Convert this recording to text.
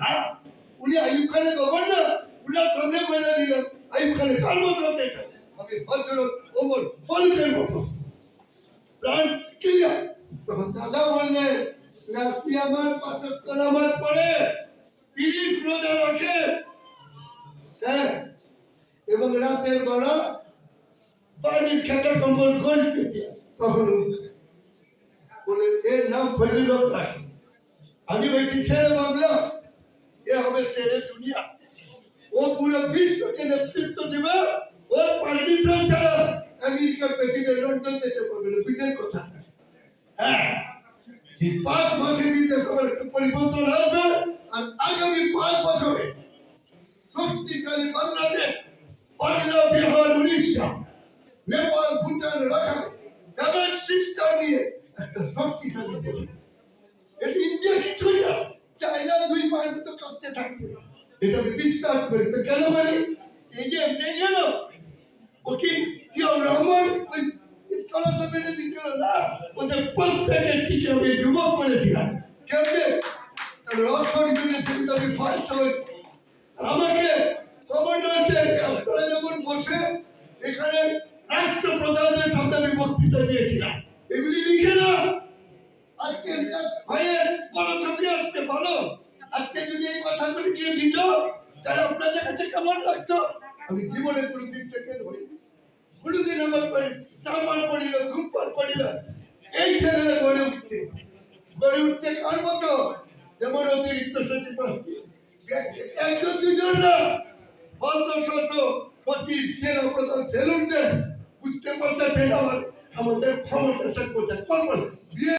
হ্যাঁ? উনি আইব খানের গভর্নর উনার সামনে বলে দিলেন আইব খানের কার মতো হতে চাই আমি ভদ্রলোক, ওমর ফারুকের মতো। প্রাণ ক্লিয়ার তখন দাদা বললেন রাত্রি আমার পাচক নামাজ পড়ে তিরিশ রোজা রাখে। হ্যাঁ। এবং রাতের বেলা বাড়ির খেটা কম্বল পেতে আসে। তখন বলে এর নাম ফজিলত রাখি আমি বলছি, ছেড়ে বাংলা? হবে ছেড়ে দুনিয়া। ও পুরো বিশ্বকে নেতৃত্ব দেবে। ওর পারমিশন ছাড়া আমেরিকার প্রেসিডেন্ট লন্ডন যেতে পারবে না। বিজয় কথা। হ্যাঁ। পাঁচ ভিতরে তোমার একটু পরিবর্তন আসবে আর আগামী পাঁচ বছরে শক্তিশালী বাংলাদেশ, বাংলা, বিহার, উড়িষ্যা, নেপাল, ভুটান তাদের সিস্টেম নিয়ে একটা শক্তিশালী এটা মতো কাঁপতে থাকবে এটা আমি বিশ্বাস করি। তো কেন করি এই যে এমনি গেল। ও কি কি রহমান ওই স্কলারশিপ এনে দিচ্ছিল না। ওদের প্রত্যেকের টিকে আমি যুবক করেছিলাম কেমনে রসন আমি ফার্স্ট হই। আমাকে কমান্ডারকে আপনারা বসে এখানে রাষ্ট্রপ্রধানের সামনে আমি বক্তৃতা দিয়েছিলাম। এগুলি লিখে না আজকে যদি এই কথাগুলি দিয়ে দিত, তাহলে আপনাদের কাছে কেমন লাগতো? আমি জীবনে হই কোনোদিন আমার পড়ি চাপার পড়ি না ধূমপান পড়ি না এই ছেলেরা গড়ে উঠছে। গড়ে উঠছে কার মতো? যেমন অতিরিক্ত সচিব একজন দুজন না শত শত সচিব, সেনা প্রধান সেলুন দেন বুঝতে পারতেছেন আমার আমাদের ক্ষমতাটা কোথায়? বিয়ে